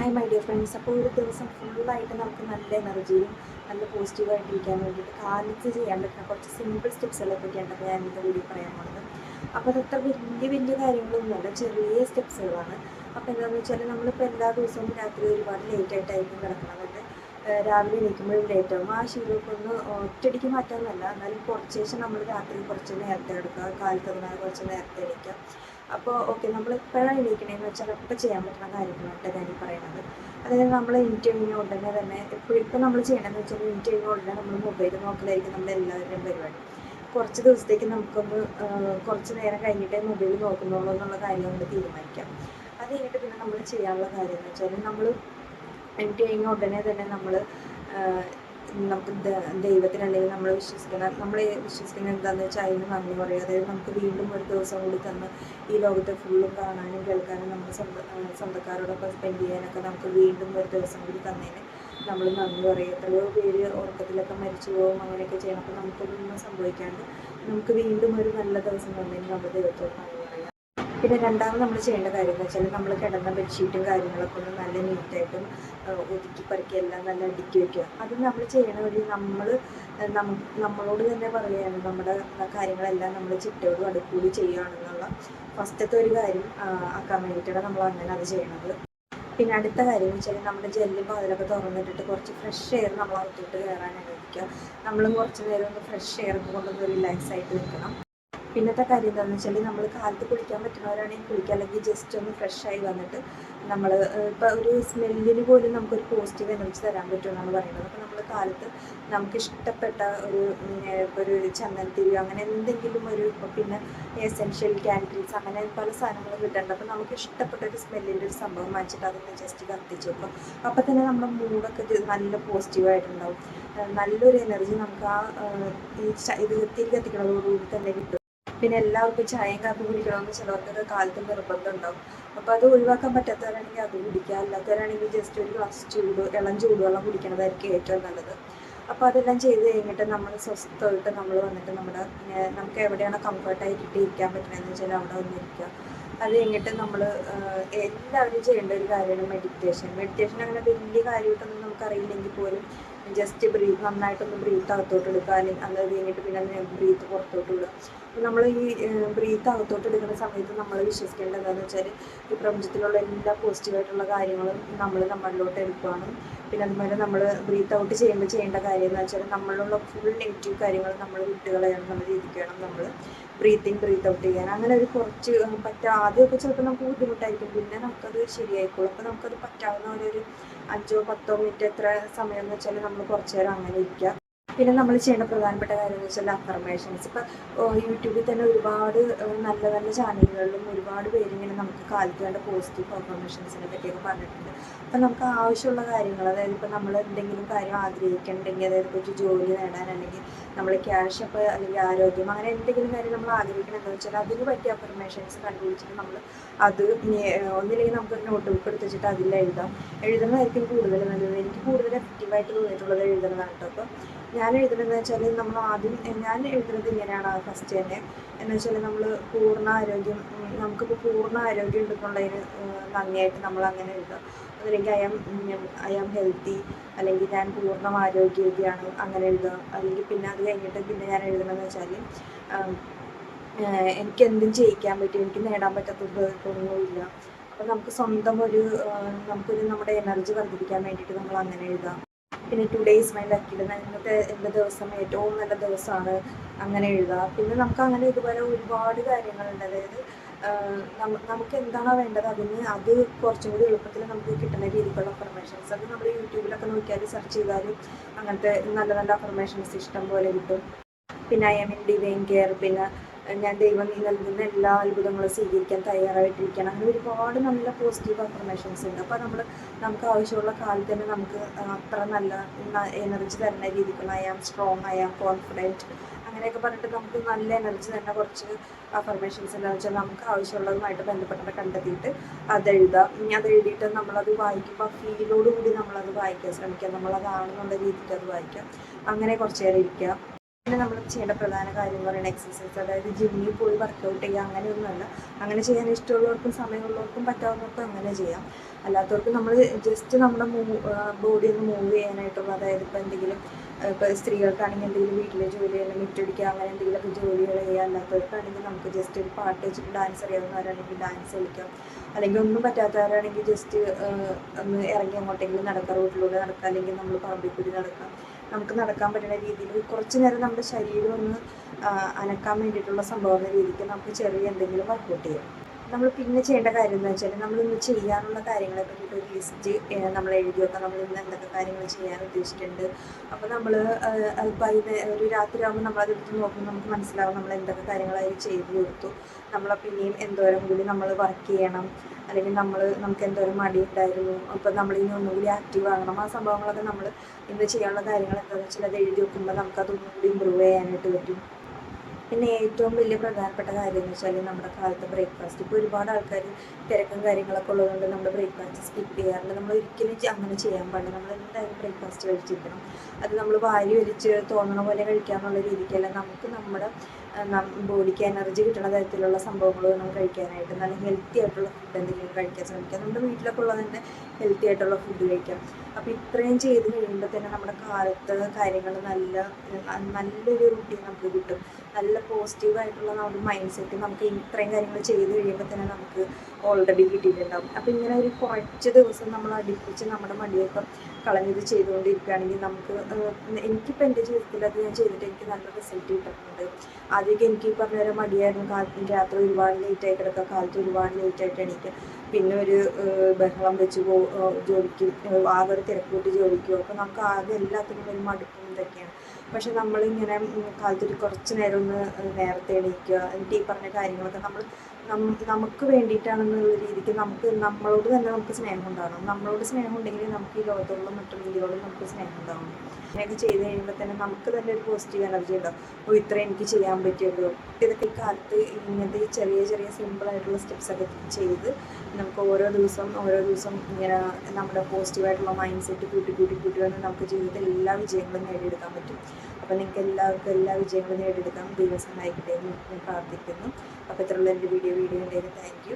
Hi my dear friends അപ്പോൾ ഒരു ദിവസം ഫുള്ളായിട്ട് നമുക്ക് നല്ല എനർജിയും നല്ല പോസിറ്റീവായിട്ടിരിക്കാൻ വേണ്ടിയിട്ട് കാലിച്ച് ചെയ്യാൻ പറ്റുന്ന കുറച്ച് സിമ്പിൾ സ്റ്റെപ്സുകളെ പറ്റിയാണ് ഞാൻ ഇന്നത്തെ വീഡിയോ പറയാൻ പോകുന്നത്. അപ്പോൾ അതത്ര വലിയ വലിയ കാര്യങ്ങളൊന്നുമല്ല ചെറിയ സ്റ്റെപ്സുകളാണ് അപ്പോൾ എന്താണെന്ന് വെച്ചാൽ നമ്മളിപ്പോൾ എല്ലാ ദിവസവും രാത്രി ഒരുപാട് ലേറ്റായിട്ടായിരിക്കും കിടക്കണം അതായത് ഏഹ് രാവിലെ എണീക്കുമ്പോഴും ലേറ്റ് ആകും ആ ശീലമൊക്കെ ഒന്ന് ഒറ്റയടിക്ക് മാറ്റാമെന്നല്ല എന്നാലും കുറച്ച് ശേഷം നമ്മൾ രാത്രി കുറച്ച് നേരത്തെ എടുക്കുക കാലത്ത് കുറച്ച് നേരത്തെ എണീക്കുക. അപ്പോൾ ഓക്കെ നമ്മൾ എപ്പോഴാണ് എണീക്കണേന്ന് വെച്ചാൽ അപ്പോൾ ചെയ്യാൻ പറ്റുന്ന കാര്യങ്ങളുണ്ട് ഞാൻ ഈ പറയുന്നത് അതായത് നമ്മൾ ഇന്റർവ്യൂ ഉടനെ തന്നെ എപ്പോഴും ഇപ്പോൾ നമ്മൾ ചെയ്യണമെന്ന് വെച്ചാൽ ഇന്റർവ്യൂ ഉടനെ നമ്മൾ മൊബൈൽ നോക്കലായിരിക്കും നമ്മൾ എല്ലാവരുടെയും പരിപാടി. കുറച്ച് ദിവസത്തേക്ക് നമുക്കൊന്ന് കുറച്ച് നേരം കഴിഞ്ഞിട്ടേ മൊബൈൽ നോക്കുന്നുള്ളൂ എന്നുള്ള കാര്യം നമ്മൾ തീരുമാനിക്കാം. അത് കഴിഞ്ഞിട്ട് പിന്നെ നമ്മൾ ചെയ്യാനുള്ള കാര്യം എന്ന് വെച്ചാൽ നമ്മൾ എന്റെ കഴിഞ്ഞ ഉടനെ തന്നെ നമ്മൾ നമുക്ക് ദൈവത്തിനുണ്ടെങ്കിൽ നമ്മൾ വിശ്വസിക്കുന്ന നമ്മൾ വിശ്വസിക്കുന്ന എന്താണെന്ന് വെച്ചാൽ അതിന് നന്ദി പറയുക. അതായത് നമുക്ക് വീണ്ടും ഒരു ദിവസം കൂടി തന്ന് ഈ ലോകത്തെ ഫുള്ളും കാണാനും കേൾക്കാനും നമ്മുടെ സ്വന്തം സ്വന്തക്കാരോടൊപ്പം സ്പെൻഡ് ചെയ്യാനൊക്കെ നമുക്ക് വീണ്ടും ഒരു ദിവസം കൂടി തന്നതിന് നമ്മൾ നന്ദി പറയും എത്രയോ പേര് ഉറക്കത്തിലൊക്കെ മരിച്ചു പോകും അങ്ങനെയൊക്കെ ചെയ്യണം. അപ്പോൾ നമുക്കൊന്നും സംഭവിക്കാണ്ട് നമുക്ക് വീണ്ടും ഒരു നല്ല ദിവസം തന്നതിന് നമ്മൾ ദൈവത്തോട് നന്ദി. പിന്നെ രണ്ടാമത് നമ്മൾ ചെയ്യേണ്ട കാര്യം എന്ന് വെച്ചാൽ നമ്മൾ കിടന്ന ബെഡ്ഷീറ്റും കാര്യങ്ങളൊക്കെ ഒന്ന് നല്ല നീറ്റായിട്ടും ഒതുക്കി പറക്കി എല്ലാം നല്ല അടുക്കി വയ്ക്കുക അത് നമ്മൾ ചെയ്യണ വഴി നമ്മൾ നമ്മളോട് തന്നെ പറയുകയാണ്. നമ്മുടെ കാര്യങ്ങളെല്ലാം നമ്മൾ ചിട്ടയോടും അടുക്കൂടി ചെയ്യുകയാണെന്നുള്ള ഫസ്റ്റത്തെ ഒരു കാര്യം ആക്കാൻ വേണ്ടിയിട്ടാണ് നമ്മൾ അങ്ങനെ അത് ചെയ്യണത്. പിന്നെ അടുത്ത കാര്യം എന്ന് വെച്ചാൽ നമ്മുടെ ജെല്ലും അതിലൊക്കെ തുറന്നിട്ടിട്ട് കുറച്ച് ഫ്രഷ് എയർ നമ്മൾ അകത്തോട്ട് കയറാൻ അനുവദിക്കുക. കുറച്ച് നേരം ഒന്ന് ഫ്രഷ് എയർ കൊണ്ടൊന്ന് റിലാക്സ് ആയിട്ട് നിൽക്കണം. പിന്നത്തെ കാര്യം എന്താണെന്ന് വെച്ചാൽ നമ്മൾ കാലത്ത് കുളിക്കാൻ പറ്റുന്നവരാണെങ്കിൽ കുളിക്കുക. അല്ലെങ്കിൽ ജസ്റ്റ് ഒന്ന് ഫ്രഷ് ആയി വന്നിട്ട് നമ്മൾ ഇപ്പോൾ ഒരു സ്മെല്ലിന് പോലും നമുക്കൊരു പോസിറ്റീവ് എനർജി തരാൻ പറ്റുമെന്നാണ് പറയുന്നത്. അപ്പോൾ നമ്മൾ കാലത്ത് നമുക്ക് ഇഷ്ടപ്പെട്ട ഒരു ഒരു ചന്ദനത്തിരി അങ്ങനെ എന്തെങ്കിലും ഒരു പിന്നെ എസെൻഷ്യൽ ക്യാൻഡിൽസ് അങ്ങനെ പല സാധനങ്ങളും കിട്ടുന്നുണ്ട് അപ്പോൾ നമുക്ക് ഇഷ്ടപ്പെട്ട ഒരു സ്മെല്ലിന്റെ ഒരു സംഭവം വാങ്ങിച്ചിട്ട് അതൊന്ന് ജസ്റ്റ് കത്തിച്ച് വെക്കും. അപ്പോൾ തന്നെ നമ്മുടെ മൂഡൊക്കെ നല്ല പോസിറ്റീവായിട്ടുണ്ടാവും നല്ലൊരു എനർജി നമുക്ക് ആ ഈ ഇത് തിരി തന്നെ കിട്ടും. പിന്നെ എല്ലാവർക്കും ചായയും കാപ്പി കുടിക്കണമെന്ന് ചിലവർക്കൊക്കെ കാലത്ത് നിർബന്ധം ഉണ്ടാവും അപ്പോൾ അത് ഒഴിവാക്കാൻ പറ്റാത്തവരാണെങ്കിൽ അത് കുടിക്കുക. അല്ലാത്തവരാണെങ്കിൽ ജസ്റ്റ് ഒരു ഗ്ലാസ് ചൂട് ഇളം ചൂടുവെള്ളം കുടിക്കണതായിരിക്കും ഏറ്റവും നല്ലത്. അപ്പോൾ അതെല്ലാം ചെയ്ത് കഴിഞ്ഞിട്ട് നമ്മൾ സ്വസ്ഥമായിട്ട് നമ്മൾ വന്നിട്ട് നമ്മുടെ നമുക്ക് എവിടെയാണ് കംഫർട്ടായി കിട്ടിയിരിക്കാൻ പറ്റുന്നതെന്ന് വെച്ചാൽ അവിടെ വന്നിരിക്കുക അത് കഴിഞ്ഞിട്ട് നമ്മൾ എല്ലാവരും ചെയ്യേണ്ട ഒരു കാര്യമാണ് മെഡിറ്റേഷൻ മെഡിറ്റേഷൻ അങ്ങനെ വലിയ കാര്യമായിട്ടൊന്നും നമുക്കറിയില്ലെങ്കിൽ പോലും ജസ്റ്റ് ബ്രീത്ത് നന്നായിട്ടൊന്ന് ബ്രീത്ത് അകത്തോട്ട് എടുക്കുക. അല്ലെങ്കിൽ അത് കഴിഞ്ഞിട്ട് പിന്നെ ബ്രീത്ത് പുറത്തോട്ട് വിടുക നമ്മൾ ഈ ബ്രീത്ത് അകത്തോട്ട് എടുക്കുന്ന സമയത്ത് നമ്മൾ വിശ്വസിക്കേണ്ടത് എന്താണെന്ന് വെച്ചാൽ ഈ പ്രപഞ്ചത്തിലുള്ള എല്ലാ പോസിറ്റീവായിട്ടുള്ള കാര്യങ്ങളും നമ്മൾ നമ്മളിലോട്ട് എടുക്കുകയാണ് പിന്നെ അതുപോലെ നമ്മൾ ബ്രീത്ത് ഔട്ട് ചെയ്യുമ്പോൾ ചെയ്യേണ്ട കാര്യം എന്ന് വെച്ചാൽ നമ്മളിലുള്ള ഫുൾ നെഗറ്റീവ് കാര്യങ്ങൾ നമ്മൾ വിട്ടുകളയണം എന്നുള്ള രീതിക്ക് വേണം നമ്മൾ ബ്രീത്തിങ് ബ്രീത്ത് ഔട്ട് ചെയ്യാൻ. അങ്ങനെ ഒരു കുറച്ച് പറ്റാ ആദ്യമൊക്കെ ചിലപ്പോൾ നമുക്ക് ബുദ്ധിമുട്ടായിരിക്കും. പിന്നെ നമുക്കത് ശരിയായിക്കോളും. അപ്പോൾ നമുക്കത് പറ്റാവുന്ന ഒരു അഞ്ചോ പത്തോ മിനിറ്റ് എത്ര സമയം എന്ന് വെച്ചാൽ നമ്മൾ കുറച്ച് നേരം അങ്ങനെ ഇരിക്കുക. പിന്നെ നമ്മൾ ചെയ്യേണ്ട പ്രധാനപ്പെട്ട കാര്യം എന്ന് വെച്ചാൽ അഫർമേഷൻസ് ഇപ്പോൾ യൂട്യൂബിൽ തന്നെ ഒരുപാട് നല്ല നല്ല ചാനലുകളിലും ഒരുപാട് പേരിങ്ങനെ നമുക്ക് കാലത്ത് വേണ്ട പോസിറ്റീവ് അഫർമേഷൻസിനെ പറ്റിയൊക്കെ പറഞ്ഞിട്ടുണ്ട്. അപ്പം നമുക്ക് ആവശ്യമുള്ള കാര്യങ്ങൾ അതായത് ഇപ്പോൾ നമ്മൾ എന്തെങ്കിലും കാര്യം ആഗ്രഹിക്കുന്നുണ്ടെങ്കിൽ അതായത് കുറച്ച് ജോലി നേടാൻ അല്ലെങ്കിൽ നമ്മൾ ക്യാഷ് അപ്പോൾ അല്ലെങ്കിൽ ആരോഗ്യം അങ്ങനെ എന്തെങ്കിലും കാര്യം നമ്മൾ ആഗ്രഹിക്കണമെന്ന് വെച്ചാൽ അതിന് പറ്റിയ അഫർമേഷൻസ് കണ്ടുപിടിച്ചിട്ട് നമ്മൾ അത് ഒന്നില്ലെങ്കിൽ നമുക്കൊരു നോട്ട് ബുക്ക് എടുത്ത് വെച്ചിട്ട് അതിൽ എഴുതാം. എഴുതുന്നതായിരിക്കും കൂടുതൽ നല്ലത്. എനിക്ക് കൂടുതൽ എഫക്റ്റീവായിട്ട് തോന്നിയിട്ടുള്ളത് എഴുതുന്നതാണ് കേട്ടോ അപ്പോൾ ഞാൻ എഴുതുന്നതെന്ന് വെച്ചാൽ നമ്മൾ ആദ്യം ഞാൻ എഴുതുന്നത് ഇങ്ങനെയാണ് ഫസ്റ്റ് തന്നെ. എന്ന് വെച്ചാൽ നമ്മൾ പൂർണ ആരോഗ്യം നമുക്കിപ്പോൾ പൂർണ ആരോഗ്യം ഉണ്ടെന്നുള്ളതിന് നന്ദിയായിട്ട് നമ്മൾ അങ്ങനെ എഴുതുക. അതല്ലെങ്കിൽ I am I am healthy അല്ലെങ്കിൽ ഞാൻ പൂർണ ആരോഗ്യവതിയാണ് അങ്ങനെ എഴുതുക. അല്ലെങ്കിൽ പിന്നെ അത് കഴിഞ്ഞിട്ട് പിന്നെ ഞാൻ എഴുതണമെന്ന് വെച്ചാൽ എനിക്ക് എന്തും ചെയ്യിക്കാൻ പറ്റും എനിക്ക് നേടാൻ പറ്റാത്തതൊന്നുമില്ല അപ്പം നമുക്ക് സ്വന്തം ഒരു നമുക്കൊരു നമ്മുടെ എനർജി വർദ്ധിപ്പിക്കാൻ വേണ്ടിയിട്ട് നമ്മൾ അങ്ങനെ എഴുതാം പിന്നെ ടു ഡേയ്സ് മൈ ലക്കിൽ ഇന്നത്തെ എന്റെ ദിവസം ഏറ്റവും നല്ല ദിവസമാണ് അങ്ങനെ എഴുതുക. പിന്നെ നമുക്ക് അങ്ങനെ ഇതുപോലെ ഒരുപാട് കാര്യങ്ങളുണ്ട്. അതായത് നമുക്ക് എന്താണോ വേണ്ടത് അതിന് അത് കുറച്ചും കൂടി എളുപ്പത്തിൽ നമുക്ക് കിട്ടുന്ന രീതിക്കുള്ള അഫർമേഷൻസ് അത് നമ്മൾ യൂട്യൂബിലൊക്കെ നോക്കിയാൽ സെർച്ച് ചെയ്താലും അങ്ങനത്തെ നല്ല നല്ല അഫർമേഷൻസ് ഇഷ്ടം പോലെ കിട്ടും. പിന്നെ I am in divine care പിന്നെ ഞാൻ ദൈവം നീ നൽകുന്ന എല്ലാ അത്ഭുതങ്ങളും സ്വീകരിക്കാൻ തയ്യാറായിട്ടിരിക്കണം അങ്ങനെ ഒരുപാട് നല്ല പോസിറ്റീവ് അഫർമേഷൻസ് ഉണ്ട്. അപ്പോൾ നമ്മൾ നമുക്ക് ആവശ്യമുള്ള കാലത്ത് തന്നെ നമുക്ക് അത്ര നല്ല എനർജി തരുന്ന രീതിക്കുള്ള I am strong I am confident അങ്ങനെയൊക്കെ പറഞ്ഞിട്ട് നമുക്ക് നല്ല എനർജി തന്നെ കുറച്ച് അഫർമേഷൻസ് എന്താണെന്ന് വെച്ചാൽ നമുക്ക് ആവശ്യമുള്ളതുമായിട്ട് ബന്ധപ്പെട്ടത് കണ്ടെത്തിയിട്ട് അത് എഴുതാം. ഇനി അത് എഴുതിയിട്ട് നമ്മളത് വായിക്കുമ്പോൾ ആ ഫീലോട് കൂടി നമ്മളത് വായിക്കാൻ ശ്രമിക്കുക നമ്മളതാണെന്നുള്ള രീതിക്ക് അത് വായിക്കാം. അങ്ങനെ കുറച്ച് നേരം ഇരിക്കുക പിന്നെ നമ്മൾ ചെയ്യേണ്ട പ്രധാന കാര്യം എന്ന് പറയുന്നത് എക്സസൈസ് അതായത് ജിമ്മിൽ പോയി വർക്കൗട്ട് ചെയ്യുക അങ്ങനെയൊന്നുമല്ല അങ്ങനെ ചെയ്യാൻ ഇഷ്ടമുള്ളവർക്കും സമയമുള്ളവർക്കും പറ്റാവുന്നവർക്കും അങ്ങനെ ചെയ്യാം. അല്ലാത്തവർക്ക് നമ്മൾ ജസ്റ്റ് നമ്മുടെ ബോഡി ഒന്ന് മൂവ് ചെയ്യാനായിട്ടുള്ള അതായത് ഇപ്പോൾ എന്തെങ്കിലും ഇപ്പോൾ സ്ത്രീകൾക്കാണെങ്കിൽ എന്തെങ്കിലും വീട്ടിലെ ജോലി അല്ലെങ്കിൽ മിറ്റടിക്കുക അങ്ങനെ എന്തെങ്കിലുമൊക്കെ ജോലികൾ ചെയ്യുക. അല്ലാത്തവർക്കാണെങ്കിൽ നമുക്ക് ജസ്റ്റ് ഒരു പാട്ട് വെച്ചിട്ട് ഡാൻസ് അറിയാവുന്നവരാണെങ്കിൽ ഡാൻസ് കളിക്കാം. അല്ലെങ്കിൽ ഒന്നും പറ്റാത്തവരാണെങ്കിൽ ജസ്റ്റ് ഒന്ന് ഇറങ്ങി അങ്ങോട്ടെങ്കിലും നടക്കാം. റോഡിലൂടെ നടക്കാം. അല്ലെങ്കിൽ നമ്മൾ പറമ്പിൽ കൂടി നടക്കാം. നമുക്ക് നടക്കാൻ പറ്റുന്ന രീതിയിൽ കുറച്ച് നേരം നമ്മുടെ ശരീരം ഒന്ന് അനക്കാൻ വേണ്ടിയിട്ടുള്ള സംഭവം രീതിക്ക് നമുക്ക് ചെറിയ എന്തെങ്കിലും വർക്കൗട്ട് ചെയ്യാം. നമ്മൾ പിന്നെ ചെയ്യേണ്ട കാര്യം എന്ന് വെച്ചാൽ നമ്മൾ ഇന്ന് ചെയ്യാനുള്ള കാര്യങ്ങളെ പറ്റിയിട്ട് ഒരു ലിസ്റ്റ് നമ്മൾ എഴുതി വെക്കാം നമ്മൾ ഇന്ന് എന്തൊക്കെ കാര്യങ്ങൾ ചെയ്യാൻ ഉദ്ദേശിച്ചിട്ടുണ്ട്. അപ്പോൾ നമ്മൾ വൈകുന്നേരം ഒരു രാത്രി ആകുമ്പോൾ നമ്മൾ അതെടുത്ത് നോക്കുമ്പോൾ നമുക്ക് മനസ്സിലാവും നമ്മൾ എന്തൊക്കെ കാര്യങ്ങളായി ചെയ്തു കൊടുത്തു. നമ്മളപ്പോൾ ഇനിയും എന്തോരം കൂടി നമ്മൾ വർക്ക് ചെയ്യണം. അല്ലെങ്കിൽ നമ്മൾ നമുക്ക് എന്തോരം മടി ഉണ്ടായിരുന്നു അപ്പോൾ നമ്മൾ ഇനി ഒന്നുകൂടി ആക്റ്റീവ് ആകണം. ആ സംഭവങ്ങളൊക്കെ നമ്മൾ ഇന്ന് ചെയ്യാനുള്ള കാര്യങ്ങൾ എന്താണെന്ന് വെച്ചാൽ അത് എഴുതി വെക്കുമ്പോൾ നമുക്ക് ഒന്നുകൂടി കൂടി ഇമ്പ്രൂവ് ചെയ്യാനായിട്ട് പറ്റും. പിന്നെ ഏറ്റവും വലിയ പ്രധാനപ്പെട്ട കാര്യം എന്ന് വെച്ചാൽ നമ്മുടെ കാലത്തെ ബ്രേക്ക്ഫാസ്റ്റ് ഇപ്പോൾ ഒരുപാട് ആൾക്കാർ തിരക്കും കാര്യങ്ങളൊക്കെ ഉള്ളതുകൊണ്ട് നമ്മൾ ബ്രേക്ക്ഫാസ്റ്റ് സ്കിപ്പ് ചെയ്യാറുണ്ട് നമ്മൾ ഒരിക്കലും അങ്ങനെ ചെയ്യാൻ പാടില്ല. നമ്മൾ എന്തായാലും ബ്രേക്ക്ഫാസ്റ്റ് കഴിച്ചിരിക്കണം. അത് നമ്മൾ വാരി വലിച്ച് തോന്നണ പോലെ കഴിക്കാന്നുള്ള രീതിക്കല്ല. നമുക്ക് നമ്മുടെ ബോഡിക്ക് എനർജി കിട്ടുന്ന തരത്തിലുള്ള സംഭവങ്ങൾ നമ്മൾ കഴിക്കാനായിട്ട്. നല്ല ഹെൽത്തി ആയിട്ടുള്ള ഫുഡ് എന്തെങ്കിലും കഴിക്കാൻ ശ്രമിക്കാം. നമ്മുടെ വീട്ടിലൊക്കെ ഉള്ളത് തന്നെ ഹെൽത്തി ആയിട്ടുള്ള ഫുഡ് കഴിക്കാം. അപ്പോൾ ഇത്രയും ചെയ്ത് കഴിയുമ്പോൾ തന്നെ നമ്മുടെ കാലത്ത് കാര്യങ്ങൾ നല്ല നല്ലൊരു റുട്ടീൻ നമുക്ക് കിട്ടും. നല്ല പോസിറ്റീവായിട്ടുള്ള നമ്മുടെ മൈൻഡ് സെറ്റ് നമുക്ക് ഇത്രയും കാര്യങ്ങൾ ചെയ്ത് കഴിയുമ്പോൾ തന്നെ നമുക്ക് ഓൾറെഡി കിട്ടിയിട്ടുണ്ടാവും. അപ്പോൾ ഇങ്ങനെ ഒരു കുറച്ച് ദിവസം നമ്മൾ അടുപ്പിച്ച് നമ്മുടെ മടിയൊക്കെ കളഞ്ഞത് ചെയ്തുകൊണ്ടിരിക്കുകയാണെങ്കിൽ നമുക്ക് എനിക്കിപ്പോൾ എന്റെ ജീവിതത്തിൽ അത് ഞാൻ ചെയ്തിട്ട് എനിക്ക് നല്ല റിസൾട്ട് കിട്ടുന്നുണ്ട്. ആദ്യമൊക്കെ എനിക്ക് ഈ പറഞ്ഞ പോലെ മടിയായിരുന്നു. കാലത്ത് രാത്രി ഒരുപാട് ലേറ്റായി കിടക്കുക. കാലത്ത് ഒരുപാട് ലേറ്റായിട്ട് എണീക്കുക. പിന്നെ ഒരു ബഹളം വെച്ച് പോ ജോലിക്ക് ആകെ ഒരു തിരക്കൂട്ടി ജോലിക്കും. അപ്പോൾ നമുക്ക് ആകെ എല്ലാത്തിനും ഒരു മടുപ്പും ഇതൊക്കെയാണ്. പക്ഷെ നമ്മളിങ്ങനെ കാലത്തൊരു കുറച്ച് നേരം ഒന്ന് നേരത്തെ എണീക്കുക. എന്നിട്ട് ഈ പറഞ്ഞ കാര്യങ്ങളൊക്കെ നമ്മൾ നം- നമുക്ക് വേണ്ടിയിട്ടാണെന്നുള്ള രീതിക്ക് നമുക്ക് നമ്മളോട് തന്നെ നമുക്ക് സ്നേഹം ഉണ്ടാകണം നമ്മളോട് സ്നേഹം ഉണ്ടെങ്കിൽ നമുക്ക് ഈ ലോകത്തുള്ള മറ്റുള്ള ജീവികളോടും നമുക്ക് സ്നേഹം ഉണ്ടാവണം അങ്ങനെയൊക്കെ ചെയ്ത് കഴിയുമ്പോൾ തന്നെ നമുക്ക് തന്നെ ഒരു പോസിറ്റീവ് എനർജി ഉണ്ടാവും ഓ ഇത്ര എനിക്ക് ചെയ്യാൻ പറ്റിയല്ലോ. ഇതൊക്കെ ഈ കാലത്ത് ഇങ്ങനത്തെ ചെറിയ ചെറിയ സിമ്പിൾ ആയിട്ടുള്ള സ്റ്റെപ്സ് ഒക്കെ ചെയ്ത് നമുക്ക് ഓരോ ദിവസം ഓരോ ദിവസം ഇങ്ങനെ നമ്മുടെ പോസിറ്റീവായിട്ടുള്ള മൈൻഡ് സെറ്റ് കൂട്ടി കൂട്ടി കൂട്ടി വന്ന് നമുക്ക് ജീവിതത്തിൽ എല്ലാ വിജയങ്ങളും നേടിയെടുക്കാൻ പറ്റും. അപ്പോൾ നിങ്ങൾക്ക് എല്ലാവർക്കും എല്ലാ വിജയങ്ങളും നേടിയെടുക്കാൻ ദൈവം സഹായിക്കട്ടെ എന്ന് ഞാൻ പ്രാർത്ഥിക്കുന്നു. അപ്പോൾ ഇത്രയുള്ള എന്റെ വീഡിയോ. വീഡിയോ ഉണ്ടെങ്കിൽ താങ്ക്